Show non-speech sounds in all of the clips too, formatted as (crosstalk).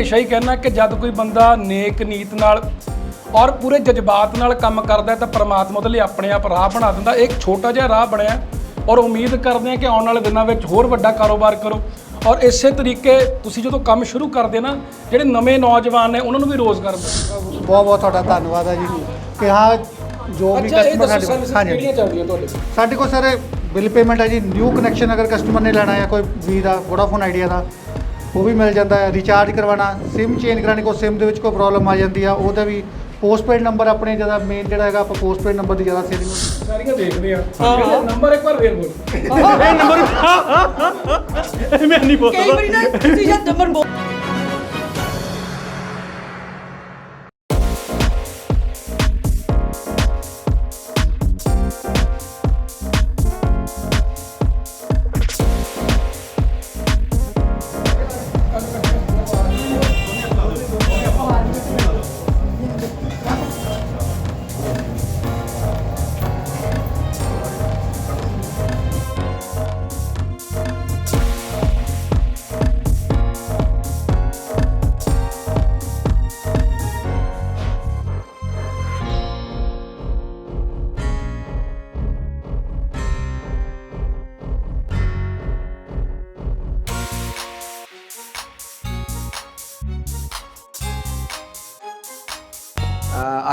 ਹਮੇਸ਼ਾ ਹੀ ਕਹਿੰਦਾ ਕਿ ਜਦ ਕੋਈ ਬੰਦਾ ਨੇਕ ਨੀਤ ਨਾਲ ਔਰ ਪੂਰੇ ਜਜ਼ਬਾਤ ਨਾਲ ਕੰਮ ਕਰਦਾ ਹੈ ਤਾਂ ਪ੍ਰਮਾਤਮਾ ਉਹਦੇ ਲਈ ਆਪਣੇ ਆਪ ਰਾਹ ਬਣਾ ਦਿੰਦਾ। ਇੱਕ ਛੋਟਾ ਜਿਹਾ ਰਾਹ ਬਣਿਆ ਔਰ ਉਮੀਦ ਕਰਦੇ ਹਾਂ ਕਿ ਆਉਣ ਵਾਲੇ ਦਿਨਾਂ ਵਿੱਚ ਹੋਰ ਵੱਡਾ ਕਾਰੋਬਾਰ ਕਰੋ। ਔਰ ਇਸੇ ਤਰੀਕੇ ਤੁਸੀਂ ਜਦੋਂ ਕੰਮ ਸ਼ੁਰੂ ਕਰਦੇ ਨਾ ਜਿਹੜੇ ਨਵੇਂ ਨੌਜਵਾਨ ਨੇ ਉਹਨਾਂ ਨੂੰ ਵੀ ਰੋਜ਼ਗਾਰ ਮਿਲੇ ਬਹੁਤ ਬਹੁਤ ਤੁਹਾਡਾ ਧੰਨਵਾਦ ਹੈ ਜੀ। ਕਿ ਹਾਂ ਜੋ ਵੀ ਅੱਛਾ ਇਹ ਕਸਟਮਰ ਦੱਸੋ ਸਾਡੇ ਹਾਂਜੀ ਕਿਹੜੀਆਂ ਚੱਲਦੀਆਂ ਤੁਹਾਡੇ ਸਾਡੇ ਕੋਲ ਸਰ ਬਿੱਲ ਪੇਮੈਂਟ ਹੈ ਜੀ। ਨਿਊ ਕਨੈਕਸ਼ਨ ਅਗਰ ਕਸਟਮਰ ਨੇ ਲੈਣਾ ਹੈ ਕੋਈ ਵੀ ਦਾ ਵੋਡਾਫੋਨ ਆਈਡੀਆ ਦਾ ਉਹ ਵੀ ਮਿਲ ਜਾਂਦਾ ਹੈ ਰਿਚਾਰਜ ਕਰਵਾਉਣਾ ਸਿਮ ਚੇਂਜ ਕਰਾਣੀ ਕੋਈ ਸਿਮ ਦੇ ਵਿੱਚ ਕੋਈ ਪ੍ਰੋਬਲਮ ਆ ਜਾਂਦੀ ਆ ਉਹਦਾ ਵੀ ਪੋਸਟਪੇਡ ਨੰਬਰ ਆਪਣੇ ਜ਼ਿਆਦਾ ਮੇਨ ਜਿਹੜਾ ਹੈਗਾ ਆਪਾਂ ਪੋਸਟਪੇਡ ਨੰਬਰ ਦੀ ਜ਼ਿਆਦਾ ਸੇਲਿੰਗ ਹੁੰਦੀ। ਸਾਰੀਆਂ ਦੇਖਦੇ ਆ। ਨੰਬਰ ਇੱਕ ਵਾਰ ਫੇਰ ਬੋਲ। (laughs) ਮੈਂ ਨਹੀਂ ਬੋਲਦਾ। ਕਈ ਵਾਰੀ ਨਾ ਤੁਸੀਂ ਜਦ ਨੰਬਰ ਬੋਲ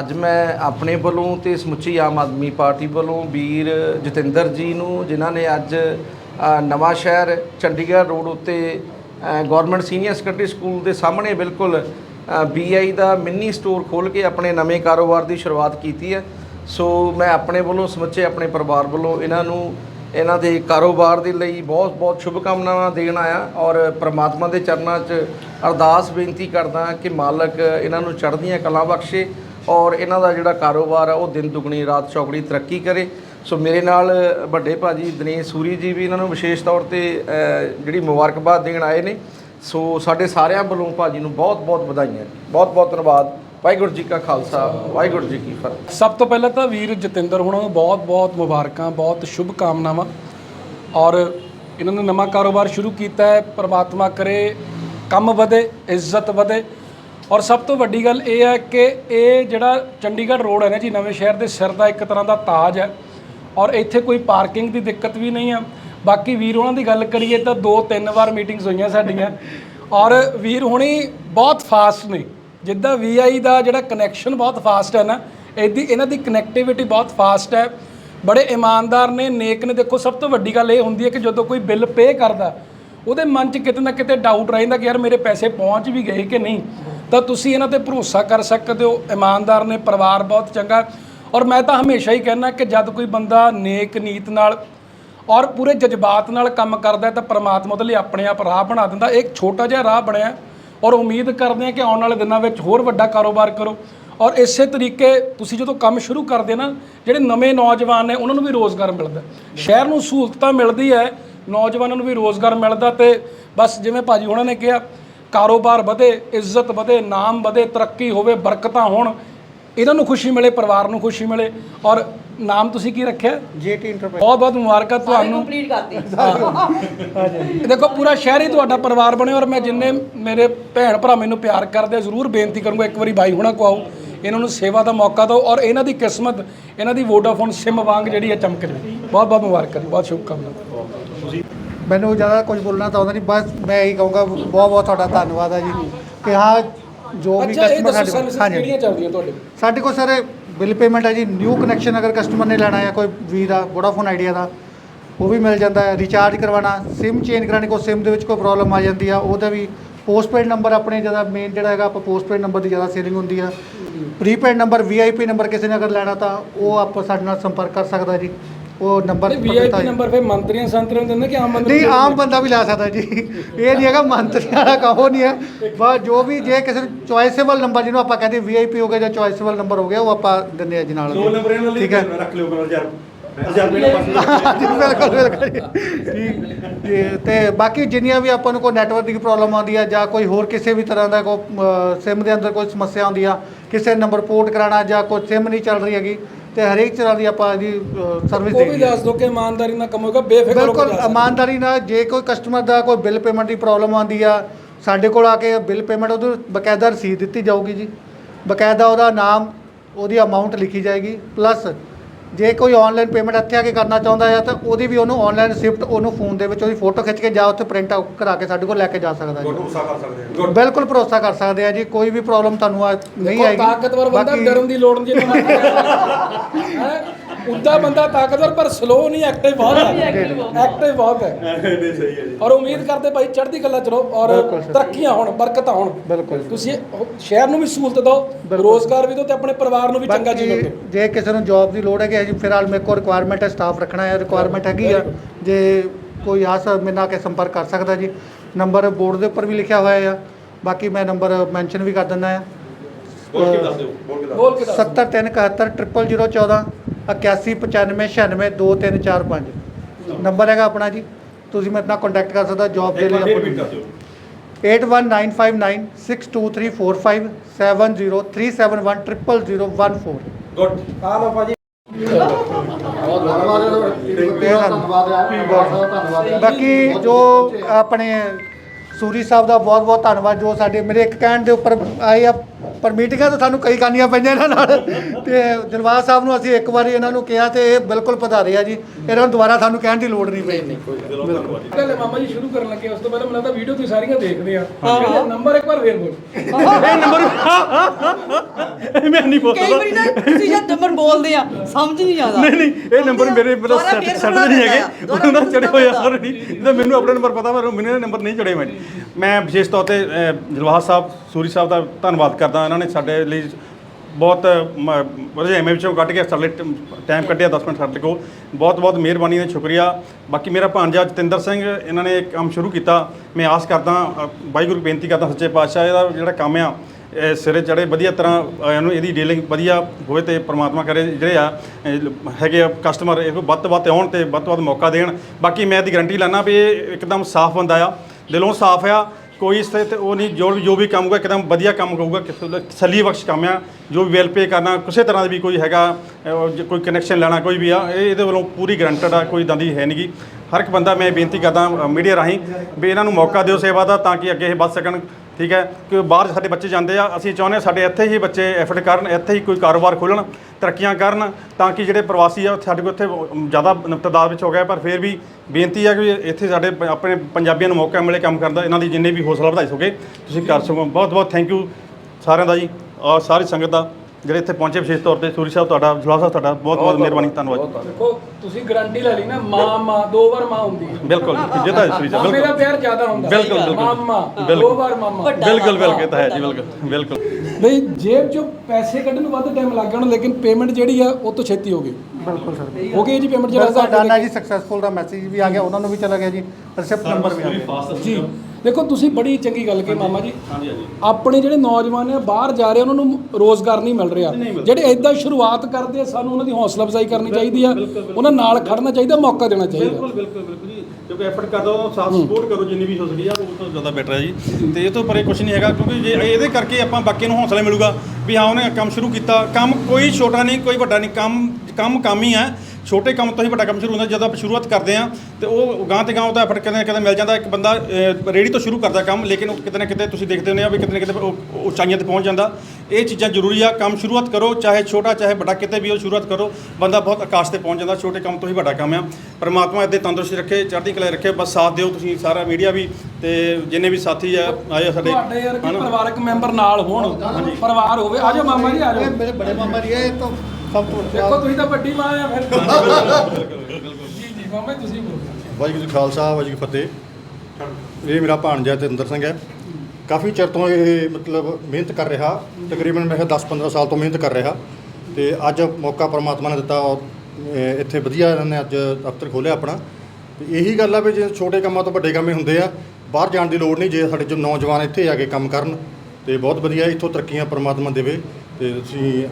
ਅੱਜ ਮੈਂ ਆਪਣੇ ਵੱਲੋਂ ਤੇ ਸਮੁੱਚੀ ਆਮ ਆਦਮੀ ਪਾਰਟੀ ਵੱਲੋਂ ਵੀਰ ਜਤਿੰਦਰ ਜੀ ਨੂੰ ਜਿਨ੍ਹਾਂ ਨੇ ਅੱਜ ਅ, ਨਵਾਂ ਸ਼ਹਿਰ ਚੰਡੀਗੜ੍ਹ ਰੋਡ ਉੱਤੇ ਗਵਰਨਮੈਂਟ ਸੀਨੀਅਰ ਸੈਕੰਡਰੀ ਸਕੂਲ ਦੇ ਸਾਹਮਣੇ ਬਿਲਕੁਲ ਬੀਆਈ ਦਾ ਮਿੰਨੀ ਸਟੋਰ ਖੋਲ੍ਹ ਕੇ ਆਪਣੇ ਨਵੇਂ ਕਾਰੋਬਾਰ ਦੀ ਸ਼ੁਰੂਆਤ ਕੀਤੀ ਹੈ। ਸੋ ਮੈਂ ਆਪਣੇ ਵੱਲੋਂ ਸਮੁੱਚੇ ਆਪਣੇ ਪਰਿਵਾਰ ਵੱਲੋਂ ਇਹਨਾਂ ਨੂੰ ਇਹਨਾਂ ਦੇ ਕਾਰੋਬਾਰ ਦੇ ਲਈ ਬਹੁਤ ਬਹੁਤ ਸ਼ੁਭਕਾਮਨਾਵਾਂ ਦੇਣ ਆਇਆ ਔਰ ਪ੍ਰਮਾਤਮਾ ਦੇ ਚਰਨਾਂ 'ਚ ਅਰਦਾਸ ਬੇਨਤੀ ਕਰਦਾ ਕਿ ਮਾਲਕ ਇਹਨਾਂ ਨੂੰ ਚੜ੍ਹਦੀਆਂ ਕਲਾ ਬਖਸ਼ੇ ਔਰ ਇਹਨਾਂ ਦਾ ਜਿਹੜਾ ਕਾਰੋਬਾਰ ਆ, ਉਹ ਦਿਨ ਦੁਗਣੀ, ਰਾਤ ਚੌਗਣੀ ਤਰੱਕੀ ਕਰੇ। ਸੋ ਮੇਰੇ ਨਾਲ ਵੱਡੇ ਭਾਜੀ ਦਿਨੇਸ਼ ਸੂਰੀ ਜੀ ਵੀ ਇਹਨਾਂ ਨੂੰ ਵਿਸ਼ੇਸ਼ ਤੌਰ ਤੇ ਜਿਹੜੀ ਮੁਬਾਰਕਬਾਦ ਦੇਣ ਆਏ ਨੇ। ਸੋ ਸਾਡੇ ਸਾਰਿਆਂ ਵੱਲੋਂ ਭਾਜੀ ਨੂੰ ਬਹੁਤ ਬਹੁਤ ਵਧਾਈਆਂ। ਬਹੁਤ ਬਹੁਤ ਧੰਨਵਾਦ। ਵਾਹਿਗੁਰੂ ਜੀ ਕਾ ਖਾਲਸਾ, ਵਾਹਿਗੁਰੂ ਜੀ ਕੀ ਫਤਿਹ। ਸਭ ਤੋਂ ਪਹਿਲਾਂ ਤਾਂ ਵੀਰ ਜਤਿੰਦਰ ਹੁਣਾਂ ਨੂੰ ਬਹੁਤ-ਬਹੁਤ ਮੁਬਾਰਕਾਂ, ਬਹੁਤ ਸ਼ੁਭ ਕਾਮਨਾਵਾਂ ਔਰ ਇਹਨਾਂ ਨੇ ਨਵਾਂ ਕਾਰੋਬਾਰ ਸ਼ੁਰੂ ਕੀਤਾ ਹੈ, ਪ੍ਰਮਾਤਮਾ ਕਰੇ, ਕੰਮ ਵਧੇ, ਇੱਜ਼ਤ ਵਧੇ। ਔਰ ਸਭ ਤੋਂ ਵੱਡੀ ਗੱਲ ਇਹ ਹੈ ਕਿ ਇਹ ਜਿਹੜਾ ਚੰਡੀਗੜ੍ਹ ਰੋਡ ਹੈ ਨਾ ਜੀ, ਨਵੇਂ ਸ਼ਹਿਰ ਦੇ ਸਿਰ ਦਾ ਇੱਕ ਤਰ੍ਹਾਂ ਦਾ ਤਾਜ ਹੈ ਔਰ ਇੱਥੇ ਕੋਈ ਪਾਰਕਿੰਗ ਦੀ ਦਿੱਕਤ ਵੀ ਨਹੀਂ ਹੈ। ਬਾਕੀ ਵੀਰ ਉਹਨਾਂ ਦੀ ਗੱਲ ਕਰੀਏ ਤਾਂ ਦੋ ਤਿੰਨ ਵਾਰ ਮੀਟਿੰਗਸ ਹੋਈਆਂ ਸਾਡੀਆਂ ਔਰ ਵੀਰ ਹੁਣੀ ਬਹੁਤ ਫਾਸਟ ਨੇ। ਜਿੱਦਾਂ VI ਦਾ ਜਿਹੜਾ ਕਨੈਕਸ਼ਨ ਬਹੁਤ ਫਾਸਟ ਹੈ ਨਾ, ਇਹਦੀ, ਇਹਨਾਂ ਦੀ ਕਨੈਕਟੀਵਿਟੀ ਬਹੁਤ ਫਾਸਟ ਹੈ। ਬੜੇ ਇਮਾਨਦਾਰ ਨੇ, ਨੇਕ ਨੇ। ਦੇਖੋ, ਸਭ ਤੋਂ ਵੱਡੀ ਗੱਲ ਇਹ ਹੁੰਦੀ ਹੈ ਕਿ ਜਦੋਂ ਕੋਈ ਬਿੱਲ ਪੇ ਕਰਦਾ, ਉਹਦੇ ਮਨ 'ਚ ਕਿਤੇ ਨਾ ਕਿਤੇ ਡਾਊਟ ਰਹਿੰਦਾ ਕਿ ਯਾਰ ਮੇਰੇ ਪੈਸੇ ਪਹੁੰਚ ਵੀ ਗਏ ਕਿ ਨਹੀਂ। ਤਾਂ ਤੁਸੀਂ ਇਹਨਾਂ ਤੇ ਭਰੋਸਾ ਕਰ ਸਕਦੇ ਹੋ। ਇਮਾਨਦਾਰ ਨੇ, ਪਰਿਵਾਰ ਬਹੁਤ ਚੰਗਾ। ਔਰ ਮੈਂ ਤਾਂ ਹਮੇਸ਼ਾ ਹੀ ਕਹਿੰਦਾ ਕਿ ਜਦ ਕੋਈ ਬੰਦਾ ਨੇਕ ਨੀਤ ਨਾਲ ਔਰ ਪੂਰੇ ਜਜ਼ਬਾਤ ਨਾਲ ਕੰਮ ਕਰਦਾ ਤਾਂ ਪਰਮਾਤਮਾ ਉਹਦੇ ਲਈ ਆਪਣੇ ਆਪ ਰਾਹ ਬਣਾ ਦਿੰਦਾ। ਇੱਕ ਛੋਟਾ ਜਿਹਾ ਰਾਹ ਬਣਿਆ ਔਰ ਉਮੀਦ ਕਰਦੇ ਹਾਂ ਕਿ ਆਉਣ ਵਾਲੇ ਦਿਨਾਂ ਵਿੱਚ ਹੋਰ ਵੱਡਾ ਕਾਰੋਬਾਰ ਕਰੋ। ਔਰ ਇਸੇ ਤਰੀਕੇ ਤੁਸੀਂ ਜਦੋਂ ਕੰਮ ਸ਼ੁਰੂ ਕਰਦੇ ਨਾ, ਜਿਹੜੇ ਨਵੇਂ ਨੌਜਵਾਨ ਨੇ, ਉਹਨਾਂ ਨੂੰ ਵੀ ਰੋਜ਼ਗਾਰ ਮਿਲਦਾ। ਸ਼ਹਿਰ ਨੂੰ ਸਹੂਲਤਾਂ ਮਿਲਦੀ ਹੈ, ਨੌਜਵਾਨਾਂ ਨੂੰ ਵੀ ਰੋਜ਼ਗਾਰ ਮਿਲਦਾ ਤੇ ਬਸ ਜਿਵੇਂ ਭਾਜੀ ਉਹਨਾਂ ਨੇ ਕਿਹਾ ਕਾਰੋਬਾਰ ਵਧੇ ਇੱਜ਼ਤ ਵਧੇ ਨਾਮ ਵਧੇ ਤਰੱਕੀ ਹੋਵੇ ਬਰਕਤਾਂ ਹੋਣ ਇਹਨਾਂ ਨੂੰ ਖੁਸ਼ੀ ਮਿਲੇ ਪਰਿਵਾਰ ਨੂੰ ਖੁਸ਼ੀ ਮਿਲੇ। ਔਰ ਨਾਮ ਤੁਸੀਂ ਕੀ ਰੱਖਿਆ? ਜੀਟੀ ਇੰਟਰਪ੍ਰਾਈਜ਼ ਬਹੁਤ ਬਹੁਤ ਮੁਬਾਰਕਾਂ ਤੁਹਾਨੂੰ। ਕੰਪਲੀਟ ਕਰਤੀ। (laughs) ਦੇਖੋ ਪੂਰਾ ਸ਼ਹਿਰ ਹੀ ਤੁਹਾਡਾ ਪਰਿਵਾਰ ਬਣੇ ਔਰ ਮੈਂ ਜਿੰਨੇ ਮੇਰੇ ਭੈਣ ਭਰਾ ਮੈਨੂੰ ਪਿਆਰ ਕਰਦੇ ਆ ਜ਼ਰੂਰ ਬੇਨਤੀ ਕਰੂੰਗਾ ਇੱਕ ਵਾਰੀ ਬਾਈ ਹੁਣਾਂ ਕੋ ਆਓ ਇਹਨਾਂ ਨੂੰ ਸੇਵਾ ਦਾ ਮੌਕਾ ਦਿਓ ਔਰ ਇਹਨਾਂ ਦੀ ਕਿਸਮਤ ਇਹਨਾਂ ਦੀ ਵੋਡਾਫੋਨ ਸਿਮ ਵਾਂਗ ਜਿਹੜੀ ਹੈ ਚਮਕ ਜਾਵੇ। ਬਹੁਤ ਬਹੁਤ ਮੁਬਾਰਕਾਂ ਜੀ ਬਹੁਤ ਸ਼ੁਭਕਾਮਨਾਵਾਂ। ਮੈਨੂੰ ਜ਼ਿਆਦਾ ਕੁਝ ਬੋਲਣਾ ਤਾਂ ਆਉਂਦਾ ਨਹੀਂ ਬਸ ਮੈਂ ਇਹੀ ਕਹੂੰਗਾ ਬਹੁਤ ਬਹੁਤ ਤੁਹਾਡਾ ਧੰਨਵਾਦ ਹੈ ਜੀ। ਕਿ ਹਾਂ ਜੋ ਵੀ ਅੱਛਾ ਇਹ ਕਸਟਮਰ ਦੱਸੋ ਸਾਡੇ ਸਰਵਿਸ ਹਾਂਜੀ। ਕਿਹੜੀਆਂ ਚੱਲਦੀਆਂ ਤੁਹਾਡੇ ਸਾਡੇ ਕੋਲ ਸਰ ਬਿੱਲ ਪੇਮੈਂਟ ਹੈ ਜੀ ਨਿਊ ਕਨੈਕਸ਼ਨ ਅਗਰ ਕਸਟਮਰ ਨੇ ਲੈਣਾ ਹੈ ਕੋਈ ਵੀ ਦਾ ਵੋਡਾਫੋਨ ਆਈਡੀਆ ਦਾ ਉਹ ਵੀ ਮਿਲ ਜਾਂਦਾ ਹੈ। ਰਿਚਾਰਜ ਕਰਵਾਉਣਾ ਸਿਮ ਚੇਂਜ ਕਰਾਣੀ ਕੋਈ ਸਿਮ ਦੇ ਵਿੱਚ ਕੋਈ ਪ੍ਰੋਬਲਮ ਆ ਜਾਂਦੀ ਆ ਉਹਦਾ ਵੀ ਪੋਸਟਪੇਡ ਨੰਬਰ ਆਪਣੇ ਜ਼ਿਆਦਾ ਮੇਨ ਜਿਹੜਾ ਹੈਗਾ ਆਪਾਂ ਪੋਸਟਪੇਡ ਨੰਬਰ ਦੀ ਜ਼ਿਆਦਾ ਸੇਲਿੰਗ ਹੁੰਦੀ ਆ। ਪ੍ਰੀਪੇਡ ਨੰਬਰ ਵੀਆਈਪੀ ਨੰਬਰ ਕਿਸੇ ਨੇ ਅਗਰ ਲੈਣਾ ਤਾਂ ਉਹ ਆਪ ਸਾਡੇ ਨਾਲ ਸੰਪਰਕ ਕਰ ਸਕਦਾ ਜੀ। ਉਹ ਨੰਬਰ ਵੀਆਈਪੀ ਨੰਬਰ ਫਿਰ ਮੰਤਰੀਆਂ ਸੰਤਰੀਆਂ ਨੂੰ ਦਿੰਦੇ ਕਿ ਆਮ ਬੰਦੇ ਨਹੀਂ ਆਮ ਬੰਦਾ ਵੀ ਲੈ ਸਕਦਾ ਜੀ। ਇਹ ਨਹੀਂ ਹੈਗਾ ਮੰਤਰੀ ਵਾਲਾ ਕਹੋ ਨਹੀਂ ਹੈ। ਬਸ ਜੋ ਵੀ ਜੇ ਕਿਸੇ ਨੂੰ ਚੋਇਸੇਬਲ ਨੰਬਰ ਜਿਹਨੂੰ ਆਪਾਂ ਕਹਿੰਦੇ ਵੀਆਈਪੀ ਹੋ ਗਿਆ ਜਾਂ ਚੋਇਸੇਬਲ ਨੰਬਰ ਹੋ ਗਿਆ ਉਹ ਆਪਾਂ ਦਿੰਦੇ ਆ ਜੀ ਨਾਲ। ਦੋ ਨੰਬਰ ਇਹਨਾਂ ਲਈ ਰੱਖ ਲਿਓ ਕਰ ਯਾਰ ਤੇ ਬਾਕੀ ਜਿੰਨੀਆਂ ਵੀ ਆਪਾਂ ਨੂੰ ਕੋਈ ਨੈਟਵਰਕ ਦੀ ਪ੍ਰੋਬਲਮ ਆਉਂਦੀ ਆ ਜਾਂ ਕੋਈ ਹੋਰ ਕਿਸੇ ਵੀ ਤਰ੍ਹਾਂ ਦਾ ਕੋਈ ਸਿਮ ਦੇ ਅੰਦਰ ਕੋਈ ਸਮੱਸਿਆ ਆਉਂਦੀ ਆ ਕਿਸੇ ਨੰਬਰ ਪੋਰਟ ਕਰਾਉਣਾ ਜਾਂ ਕੋਈ ਸਿਮ ਨਹੀਂ ਚੱਲ ਰਹੀ ਹੈਗੀ ਤੇ ਹਰੇਕ ਤਰ੍ਹਾਂ ਦੀ ਆਪਾਂ ਇਹਦੀ ਸਰਵਿਸ ਉਹ ਵੀ ਦੇਣੀ ਦੱਸ ਦੋ ਕਿ ਇਮਾਨਦਾਰੀ ਨਾਲ ਕੰਮ ਹੋਏਗਾ ਬੇਫਿਕਰ ਹੋ ਕੇ ਬਿਲਕੁਲ। ਇਮਾਨਦਾਰੀ ਨਾਲ ਜੇ ਕੋਈ ਕਸਟਮਰ ਦਾ ਕੋਈ ਬਿੱਲ ਪੇਮੈਂਟ ਦੀ ਪ੍ਰੋਬਲਮ ਆਉਂਦੀ ਆ ਸਾਡੇ ਕੋਲ ਆ ਕੇ ਬਿੱਲ ਪੇਮੈਂਟ ਉਹਦੇ ਬਕਾਇਦਾ ਰਸੀਦ ਦਿੱਤੀ ਜਾਊਗੀ ਜੀ ਬਕਾਇਦਾ ਉਹਦਾ ਨਾਮ ਉਹਦੀ ਅਮਾਉਂਟ ਲਿਖੀ ਜਾਏਗੀ ਪਲੱਸ ਜੇ ਕੋਈ ਆਨਲਾਈਨ ਪੇਮੈਂਟ ਇੱਥੇ ਆ ਕੇ ਕਰਨਾ ਚਾਹੁੰਦਾ ਹੈ ਤਾਂ ਉਹਦੀ ਵੀ ਉਹਨੂੰ ਆਨਲਾਈਨ ਰਿਸਿਪਟ ਉਹਨੂੰ ਫੋਨ ਦੇ ਵਿੱਚ ਉਹਦੀ ਫੋਟੋ ਖਿੱਚ ਕੇ ਜਾਂ ਉੱਥੇ ਪ੍ਰਿੰਟ ਆਊਟ ਕਰਾ ਕੇ ਸਾਡੇ ਕੋਲ ਲੈ ਕੇ ਜਾ ਸਕਦਾ ਜੀ। ਗੁੱਸਾ ਕਰ ਸਕਦੇ ਆ। ਬਿਲਕੁਲ ਭਰੋਸਾ ਕਰ ਸਕਦੇ ਆ ਜੀ ਕੋਈ ਵੀ ਪ੍ਰੋਬਲਮ ਤੁਹਾਨੂੰ ਆ ਨਹੀਂ ਆਏਗੀ। ਤਾਕਤਵਰ ਬੰਦਾ ਡਰਨ ਦੀ ਲੋੜ ਨਹੀਂ ਜੇ (laughs) ਹੈ? ਉੱਦਾਂ ਬੰਦਾ ਤਾਕਤਵਰ ਪਰ ਸਲੋ ਨਹੀਂ ਐਕਟਿਵ ਬਹੁਤ ਹੈ। ਐਕਟਿਵ ਬਹੁਤ। ਹੈ। ਨਹੀਂ ਸਹੀ ਹੈ ਜੀ। ਔਰ ਉਮੀਦ ਕਰਦੇ ਭਾਈ ਚੜ੍ਹਦੀ ਕਲਾ ਚਲੋ ਔਰ ਬਿਲਕੁਲ ਸਰ। ਤਰੱਕੀਆਂ ਹੋਣ ਬਰਕਤਾਂ ਹੋਣ। ਬਿਲਕੁਲ ਤੁਸੀਂ ਉਹ ਸ਼ਹਿਰ ਨੂੰ ਵੀ ਸਹੂਲਤ ਦਿਓ ਰੋਜ਼ਗਾਰ ਵੀ ਦਿਓ ਤੇ ਆਪਣੇ ਪਰਿਵਾਰ ਨੂੰ ਵੀ ਚੰਗਾ ਜੀਵਨ ਬਾਕੀ ਦਿਓ। ਜੇ ਕਿਸੇ ਨੂੰ ਜੌਬ ਦੀ ਲੋੜ ਹੈ ਕਿ ਜੀ ਫਿਲਹਾਲ ਮੇਰੇ ਕੋਲ ਰਿਕੁਆਇਰਮੈਂਟ ਹੈ ਸਟਾਫ ਰੱਖਣਾ ਹੈ ਰਿਕੁਆਇਰਮੈਂਟ ਹੈਗੀ ਆ। ਜੇ ਕੋਈ ਆ ਸਰ ਮੇਰੇ ਨਾਲ ਆ ਕੇ ਸੰਪਰਕ ਕਰ ਸਕਦਾ ਜੀ। ਨੰਬਰ ਬੋਰਡ ਦੇ ਉੱਪਰ ਵੀ ਲਿਖਿਆ ਹੋਇਆ ਆ। ਬਾਕੀ ਮੈਂ ਨੰਬਰ ਮੈਂਸ਼ਨ ਵੀ ਕਰ ਦਿੰਦਾ ਆ। ਬੋਲ ਕੇ ਦੱਸ ਦਿਓ ਬੋਲ ਕੇ ਦੱਸ ਬੋਲ ਕੇ ਦੱਸ 7371 00014 8195 2345 ਨੰਬਰ ਹੈਗਾ ਆਪਣਾ ਜੀ। ਤੁਸੀਂ ਮੇਰੇ ਨਾਲ ਕੰਟੈਕਟ ਕਰ ਸਕਦਾ ਜੌਬ ਦੇ ਲਈ ਵਾਰ ਫੇਰ ਆਪਾਂ ਰਿਪੀਟ ਕਰ ਦਿਓ 81959623457037100014 ਗੁੱਡ ਆ ਲਓ ਭਾਜੀ। ਬਾਕੀ ਜੋ ਆਪਣੇ ਸੂਰੀ ਸਾਹਿਬ ਦਾ ਬਹੁਤ ਬਹੁਤ ਧੰਨਵਾਦ ਜੋ ਸਾਡੇ ਮੇਰੇ ਇੱਕ ਕਹਿਣ ਦੇ ਉੱਪਰ ਆਏ ਆ ਪਰ ਮੀਟਿੰਗਾਂ ਤਾਂ ਸਾਨੂੰ ਕਈ ਕਰਨੀਆਂ ਪਈਆਂ ਇਹਨਾਂ ਨਾਲ। ਤੇ ਦਿਲਵਾਗ ਸਾਹਿਬ ਨੂੰ ਅਸੀਂ ਇੱਕ ਵਾਰੀ ਇਹਨਾਂ ਨੂੰ ਕਿਹਾ ਤੇ ਇਹ ਬਿਲਕੁਲ ਪਧਾਰੇ ਆ ਜੀ। ਇਹਨਾਂ ਨੂੰ ਦੁਬਾਰਾ ਸਾਨੂੰ ਕਹਿਣ ਦੀ ਲੋੜ ਨਹੀਂ ਪਈ। ਪਹਿਲੇ ਮਾਮਾ ਜੀ ਸ਼ੁਰੂ ਕਰਨ ਲੱਗੇ ਉਸ ਤੋਂ ਪਹਿਲਾਂ ਮੈਨੂੰ ਲੱਗਦਾ ਵੀਡੀਓ ਤੁਸੀਂ ਸਾਰੀਆਂ ਦੇਖਦੇ ਆ। ਨੰਬਰ ਇੱਕ ਵਾਰ ਫੇਰ ਬੋਲ। ਮੈਂ ਨਹੀਂ ਕਈ ਵਾਰੀ ਨਾ ਤੁਸੀਂ ਜਦ ਨੰਬਰ ਬੋਲਦੇ ਆ ਸਮਝ ਨਹੀਂ ਆਉਂਦਾ। ਨਹੀਂ ਨਹੀਂ ਇਹ ਨੰਬਰ ਮੇਰੇ ਮਤਲਬ ਦੁਬਾਰਾ ਸੈੱਟ ਫੇਰ ਸੈੱਟ ਸੁਣਾ ਨਹੀਂ ਹੈਗੇ। ਦਿੰਦਾ ਆ, ਉਹਨਾਂ ਦਾ ਚੜੇ ਹੋਏ ਆ। already। ਜਦੋਂ ਮੈਨੂੰ ਆਪਣਾ ਨੰਬਰ ਪਤਾ ਪਰ ਮੈਨੂੰ ਇਹ ਨੰਬਰ ਨਹੀਂ ਚੜੇ ਹੋਏ ਮੈਂ ਵਿਸ਼ੇਸ਼ ਤੌਰ ਤੇ ਅਹ, ਜਲਵਾਹ ਸਾਹਿਬ ਸੂਰੀ ਸਾਹਿਬ ਦਾ ਧੰਨਵਾਦ ਕਰਦਾ ਇਹਨਾਂ ਨੇ ਸਾਡੇ ਲਈ ਬਹੁਤ, ਮ- ਉਹਦੇ ਵਿੱਚੋਂ ਕੱਢ ਕੇ ਸਾਡੇ ਟਾਈਮ ਕੱਢਿਆ 10 ਮਿੰਟ ਸਾਡੇ ਕੋਲ। ਬਹੁਤ ਬਹੁਤ ਮਿਹਰਬਾਨੀ ਦਾ ਸ਼ੁਕਰੀਆ। ਬਾਕੀ ਮੇਰਾ ਭਾਂਜਾ ਜਤਿੰਦਰ ਸਿੰਘ, ਇਹਨਾਂ ਨੇ ਕੰਮ ਸ਼ੁਰੂ ਕੀਤਾ। ਮੈਂ ਆਸ ਕਰਦਾ ਵਾਹਿਗੁਰੂ ਬੇਨਤੀ ਕਰਦਾ ਸੱਚੇ ਪਾਤਸ਼ਾਹ ਇਹਦਾ ਜਿਹੜਾ ਕੰਮ ਆ, ਇਹ ਸਿਰੇ ਚੜੇ ਵਧੀਆ ਤਰ੍ਹਾਂ ਇਹਨੂੰ ਇਹਦੀ ਡੀਲਿੰਗ ਵਧੀਆ ਹੋਵੇ ਤੇ ਪ੍ਰਮਾਤਮਾ ਕਰੇ ਜਿਹੜੇ ਆ ਹੈਗੇ ਆ ਕਸਟਮਰ ਇਹ ਵੱਧ ਤੋਂ ਵੱਧ ਆਉਣ ਤੇ ਵੱਧ ਤੋਂ ਵੱਧ ਮੌਕਾ ਦੇਣ। ਬਾਕੀ ਮੈਂ ਇਹਦੀ ਗਾਰੰਟੀ ਲੈਣਾ ਵੀ ਇਹ ਇੱਕਦਮ ਸਾਫ਼ ਬੰਦਾ ਆ। ਦਿਲੋਂ ਸਾਫ਼ ਆ ਕੋਈ ਇਸ ਤੇ ਉਹ ਨਹੀਂ ਜੋ ਵੀ ਜੋ ਵੀ ਕੰਮ ਹੋਊਗਾ ਇੱਕਦਮ ਵਧੀਆ ਕੰਮ ਹੋਊਗਾ ਕਿਸੇ ਦਾ ਤਸੱਲੀ ਬਖਸ਼ ਕੰਮ ਆ ਜੋ ਵੀ ਵੈਲ ਪੇ ਕਰਨਾ ਕਿਸੇ ਤਰ੍ਹਾਂ ਦਾ ਵੀ ਕੋਈ ਹੈਗਾ ਅਹ, ਜੇ ਕੋਈ ਕਨੈਕਸ਼ਨ ਲੈਣਾ ਕੋਈ ਵੀ ਆ ਇਹ ਇਹਦੇ ਵੱਲੋਂ ਪੂਰੀ ਗਰੰਟਡ ਆ ਕੋਈ ਦੰਦੀ ਹੈ ਨਹੀਂਗੀ ਹਰ ਇੱਕ ਬੰਦਾ ਮੈਂ ਬੇਨਤੀ ਕਰਦਾ ਮੀਡੀਆ ਰਾਹੀਂ ਵੀ ਇਹਨਾਂ ਨੂੰ ਮੌਕਾ ਦਿਓ ਸੇਵਾ ਦਾ ਤਾਂ ਕਿ ਅੱਗੇ ਇਹ ਵੱਧ ਸਕਣ। ਠੀਕ ਹੈ? ਕਿ ਬਾਹਰ ਸਾਡੇ ਬੱਚੇ ਜਾਂਦੇ ਆ, ਅਸੀਂ ਚਾਹੁੰਦੇ ਹਾਂ ਸਾਡੇ ਇੱਥੇ ਹੀ ਬੱਚੇ ਐਫਰਟ ਕਰਨ, ਇੱਥੇ ਹੀ ਕੋਈ ਕਾਰੋਬਾਰ ਖੋਲ੍ਹਣ, ਤਰੱਕੀਆਂ ਕਰਨ, ਤਾਂ ਕਿ ਜਿਹੜੇ ਪ੍ਰਵਾਸੀ ਆ ਸਾਡੇ ਕੋਲ ਇੱਥੇ ਜ਼ਿਆਦਾ ਤਦਾਦ ਵਿੱਚ ਹੋ ਗਿਆ ਪਰ ਫਿਰ ਵੀ ਬੇਨਤੀ ਆ ਕਿ ਇੱਥੇ ਸਾਡੇ ਆਪਣੇ ਪੰਜਾਬੀਆਂ ਨੂੰ ਮੌਕਾ ਮਿਲੇ ਕੰਮ ਕਰਨ ਦਾ, ਇਹਨਾਂ ਦੀ ਜਿੰਨੇ ਵੀ ਹੌਸਲਾ ਵਧਾਈ ਸਕੇ, ਤੁਸੀਂ ਕਰ ਸਕੋ ਬਹੁਤ ਬਹੁਤ ਥੈਂਕ ਯੂ ਸਾਰਿਆਂ ਦਾ ਜੀ, ਔਰ ਸਾਰੀ ਸੰਗਤ ਦਾ। ਜਿਹੜੇ ਇੱਥੇ ਪਹੁੰਚੇ ਵਿਸ਼ੇਸ਼ ਤੌਰ ਤੇ ਸੂਰੀ ਸਾਹਿਬ ਤੁਹਾਡਾ ਜਵਾਬ ਸਾਹਿਬ ਤੁਹਾਡਾ ਬਹੁਤ ਬਹੁਤ ਮਿਹਰਬਾਨੀ ਧੰਨਵਾਦ ਦੇਖੋ ਤੁਸੀਂ ਗਾਰੰਟੀ ਲੈ ਲਈ ਨਾ ਮਾਂ ਮਾਂ ਦੋ ਵਾਰ ਮਾਂ ਹੁੰਦੀ ਹੈ। ਬਿਲਕੁਲ ਜਿੱਦਾਂ ਸੂਰੀ ਸਾਹਿਬ ਬਿਲਕੁਲ। ਪਿਆਰ ਜ਼ਿਆਦਾ ਹੁੰਦਾ। ਬਿਲਕੁਲ, ਬਿਲਕੁਲ। ਬਿਲਕੁਲ। ਦੋ ਵਾਰ ਮਾਮਾ ਬਿਲਕੁਲ ਬਿਲਕੁਲ ਇਹ ਤਾਂ ਹੈ ਜੀ ਬਿਲਕੁਲ ਬਿਲਕੁਲ। ਬਈ ਜੇਬ ਚੋਂ ਪੈਸੇ ਕੱਢਣ ਨੂੰ ਵੱਧ ਟਾਈਮ ਲੱਗ ਜਾਣਾ ਲੇਕਿਨ ਪੇਮੈਂਟ ਜਿਹੜੀ ਆ ਉਹ ਤੋਂ ਛੇਤੀ ਹੋ ਗਈ। ਬਿਲਕੁਲ ਸਰ। ਹੋ ਗਈ ਜੀ ਪੇਮੈਂਟ ਜਿਹੜਾ ਹੈ ਜੀ ਸਕਸੈਸਫੁਲ ਦਾ ਮੈਸੇਜ ਵੀ ਆ ਗਿਆ ਉਹਨਾਂ ਨੂੰ ਵੀ ਚਲਾ ਗਿਆ ਜੀ ਰਿਸਿਪਟ ਨੰਬਰ ਵੀ ਆ ਗਿਆ। ਜੀ। ਦੇਖੋ ਤੁਸੀਂ ਬੜੀ ਚੰਗੀ ਗੱਲ ਕਹੀ ਮਾਮਾ ਜੀ। ਹਾਂਜੀ ਹਾਂਜੀ। ਆਪਣੇ ਜਿਹੜੇ ਨੌਜਵਾਨ ਆ ਬਾਹਰ ਜਾ ਰਹੇ ਉਹਨਾਂ ਨੂੰ ਰੋਜ਼ਗਾਰ ਨਹੀਂ ਮਿਲ ਰਿਹਾ। ਜਿਹੜੇ ਇਦਾਂ ਸ਼ੁਰੂਆਤ ਕਰਦੇ ਆ ਸਾਨੂੰ ਉਹਨਾਂ ਦੀ ਹੌਸਲਾ ਅਫਜ਼ਾਈ ਕਰਨੀ ਚਾਹੀਦੀ ਆ। ਉਹਨਾਂ ਨਾਲ ਖੜਨਾ ਚਾਹੀਦਾ ਮੌਕਾ ਦੇਣਾ ਚਾਹੀਦਾ। ਬਿਲਕੁਲ ਬਿਲਕੁਲ ਬਿਲਕੁਲ ਜੀ। ਕਿਉਂਕਿ ਐਫਰਟ ਕਰਦਾ ਉਹ ਸਾਥ ਸਪੋਰਟ ਕਰੋ ਜਿੰਨੀ ਵੀ ਹੋ ਸਕਦੀ ਆ ਉਹ ਤੋਂ ਜ਼ਿਆਦਾ ਬੈਟਰ ਹੈ ਜੀ। ਤੇ ਇਹ ਤੋਂ ਪਰੇ ਕੁਝ ਨਹੀਂ ਹੈਗਾ ਕਿਉਂਕਿ ਜੇ ਇਹਦੇ ਕਰਕੇ ਆਪਾਂ ਬਾਕੀ ਨੂੰ ਹੌਸਲਾ ਮਿਲੂਗਾ ਵੀ ਹਾਂ ਉਹਨੇ ਕੰਮ ਸ਼ੁਰੂ ਕੀਤਾ। ਕੰਮ ਕੋਈ ਛੋਟਾ ਨਹੀਂ ਕੋਈ ਵੱਡਾ ਨਹੀਂ। ਕੰਮ ਕੰਮ ਕੰਮ ਹੀ ਹੈ ਛੋਟੇ ਕੰਮ ਤੋਂ ਹੀ ਵੱਡਾ ਕੰਮ ਸ਼ੁਰੂ ਹੁੰਦਾ ਜਦੋਂ ਆਪਾਂ ਸ਼ੁਰੂਆਤ ਕਰਦੇ ਆ ਤੇ ਉਹ ਗਾਂ ਤੇ ਗਾਂ ਉਹਦਾ ਐਫਰਟ ਕਿਤੇ ਨਾ ਕਿਤੇ ਮਿਲ ਜਾਂਦਾ ਇੱਕ ਬੰਦਾ ਰੇੜੀ ਤੋਂ ਸ਼ੁਰੂ ਕਰਦਾ ਕੰਮ ਲੇਕਿਨ ਉਹ ਕਿਤੇ ਨਾ ਕਿਤੇ ਤੁਸੀਂ ਦੇਖਦੇ ਹੁੰਦੇ ਆ ਵੀ ਕਿਤੇ ਨਾ ਕਿਤੇ ਉਹ ਉਚਾਈਆਂ ਤੇ ਪਹੁੰਚ ਜਾਂਦਾ। ਇਹ ਚੀਜ਼ਾਂ ਜ਼ਰੂਰੀ ਆ ਕੰਮ ਸ਼ੁਰੂਆਤ ਕਰੋ ਚਾਹੇ ਛੋਟਾ ਚਾਹੇ ਵੱਡਾ ਕਿਤੇ ਵੀ ਉਹ ਸ਼ੁਰੂਆਤ ਕਰੋ ਬੰਦਾ ਬਹੁਤ ਆਕਾਸ਼ ਤੇ ਪਹੁੰਚ ਜਾਂਦਾ ਛੋਟੇ ਕੰਮ ਤੋਂ ਹੀ ਵੱਡਾ ਕੰਮ ਆ। ਪਰਮਾਤਮਾ ਇੱਦਾਂ ਤੰਦਰੁਸਤੀ ਰੱਖੇ ਚੜ੍ਹਦੀ ਕਲਾ ਰੱਖੇ ਬਸ ਸਾਥ ਦਿਓ ਤੁਸੀਂ ਸਾਰਾ ਮੀਡੀਆ ਵੀ ਤੇ ਜਿੰਨੇ ਵੀ ਸਾਥੀ ਆ ਆਏ ਆ ਸਾਡੇ ਤੁਹਾਡੇ ਯਾਰ ਕੀ ਹਨਾ? ਪਰਿਵਾਰਕ ਮੈਂਬਰ ਨਾਲ ਹੋਣ ਪਰਿਵਾਰ ਹੋਵੇ ਆਜੋ ਮਾਮਾ ਜੀ ਆਜੋ ਮੇਰੇ ਬੜੇ ਮਾਮਾ ਜੀ ਇਹ ਤਾਂ ਸਭ ਤੋਂ ਦੇਖੋ ਤੁਸੀਂ ਤਾਂ ਵੱਡੀ ਮਾਂ ਆ ਫਿਰ। ਜੀ ਜੀ ਮਾਮਾ ਜੀ ਤੁਸੀਂ ਬੋਲੋ। ਵਾਹਿਗੁਰੂ ਜੀ ਖਾਲਸਾ ਵਾਹਿਗੁਰੂ ਜੀ ਫਤਿਹ। ਇਹ ਮੇਰਾ ਭਾਣਜਾ ਤੇਂਦਰ ਸਿੰਘ ਹੈ। ਕਾਫੀ ਚਿਰ ਤੋਂ ਇਹ ਮਤਲਬ ਮਿਹਨਤ ਕਰ ਰਿਹਾ। ਤਕਰੀਬਨ ਮੈਂ 10-15 ਸਾਲ ਤੋਂ ਮਿਹਨਤ ਕਰ ਰਿਹਾ। ਤੇ ਅੱਜ ਮੌਕਾ ਪਰਮਾਤਮਾ ਨੇ ਦਿੱਤਾ ਔਰ, ਅਹ, ਇੱਥੇ ਵਧੀਆ ਇਹਨਾਂ ਨੇ ਅੱਜ ਦਫ਼ਤਰ ਖੋਲ੍ਹਿਆ ਆਪਣਾ। ਤੇ ਇਹੀ ਗੱਲ ਆ ਵੀ ਜੇ ਛੋਟੇ ਕੰਮਾਂ ਤੋਂ ਵੱਡੇ ਕੰਮ ਹੀ ਹੁੰਦੇ ਆ ਬਾਹਰ ਜਾਣ ਦੀ ਲੋੜ ਨਹੀਂ ਜੇ ਸਾਡੇ ਜੋ ਨੌਜਵਾਨ ਇੱਥੇ ਆ ਕੇ ਕੰਮ ਕਰਨ। ਤੇ ਬਹੁਤ ਵਧੀਆ ਇੱਥੋਂ ਤਰੱਕੀਆਂ ਪਰਮਾਤਮਾ ਦੇਵੇ। ਤੇ ਤੁਸੀਂ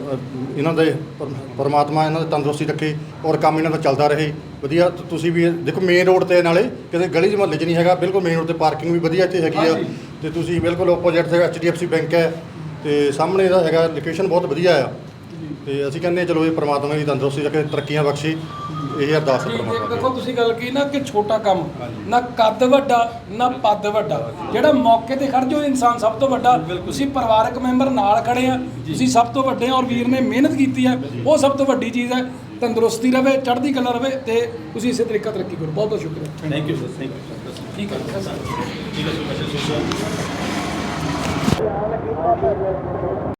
ਇਹਨਾਂ ਦੇ ਪਰ- ਪਰਮਾਤਮਾ ਇਹਨਾਂ ਦੀ ਤੰਦਰੁਸਤੀ ਰੱਖੇ ਔਰ ਕੰਮ ਇਹਨਾਂ ਦਾ ਚੱਲਦਾ ਰਹੇ। ਵਧੀਆ ਤੇ ਤੁਸੀਂ ਵੀ ਇਹ- ਦੇਖੋ ਮੇਨ ਰੋਡ ਤੇ ਨਾਲੇ ਕਿਤੇ ਗਲੀ ਦੇ ਮੁਹੱਲੇ 'ਚ ਨਹੀਂ ਹੈਗਾ ਬਿਲਕੁਲ ਮੇਨ ਰੋਡ ਤੇ ਪਾਰਕਿੰਗ ਵੀ ਵਧੀਆ ਇੱਥੇ ਹੈਗੀ ਆ। ਤੇ ਤੁਸੀਂ ਬਿਲਕੁਲ ਆਪੋਜ਼ਿਟ ਤੇ ਐਚਡੀਐਫਸੀ ਬੈਂਕ ਹੈ। ਤੇ ਸਾਹਮਣੇ ਇਹਦਾ ਹੈਗਾ ਲੋਕੇਸ਼ਨ ਬਹੁਤ ਵਧੀਆ ਆ। ਤੇ ਅਸੀਂ ਕਹਿੰਦੇ ਹਾਂ ਚਲੋ ਇਹ ਪ੍ਰਮਾਤਮਾ ਦੀ ਤੰਦਰੁਸਤੀ ਰੱਖੇ ਤਰੱਕੀਆਂ ਬਖਸ਼ੇ ਇਹ ਅਰਦਾਸ ਹੈ ਜੀ, ਪ੍ਰਮਾਤਮਾ ਦੇਖੋ ਤੁਸੀਂ ਗੱਲ ਕੀ ਨਾ ਕਿ ਛੋਟਾ ਕੰਮ ਨਾ ਕੱਦ ਵੱਡਾ ਨਾ ਪੱਦ ਵੱਡਾ। ਜਿਹੜਾ ਮੌਕੇ ਤੇ ਖੜ ਇਨਸਾਨ ਸਭ ਤੋਂ ਵੱਡਾ। ਤੁਸੀਂ ਪਰਿਵਾਰਕ ਮੈਂਬਰ ਨਾਲ ਖੜੇ ਆ ਤੁਸੀਂ ਸਭ ਤੋਂ ਵੱਡੇ ਆ ਔਰ ਵੀਰ ਨੇ ਮਿਹਨਤ ਕੀਤੀ ਹੈ ਉਹ ਸਭ ਤੋਂ ਵੱਡੀ ਚੀਜ਼ ਹੈ ਤੰਦਰੁਸਤੀ ਰਵੇ ਚੜ੍ਹਦੀ ਕਲਾ ਰਵੇ ਤੇ ਤੁਸੀਂ ਇਸੇ ਤਰੀਕਾ ਤਰੱਕੀ ਕਰੋ। ਬਹੁਤ ਬਹੁਤ ਸ਼ੁਕਰੀਆ thank you sir thank you ਠੀਕ ਹੈ ਠੀਕ ਹੈ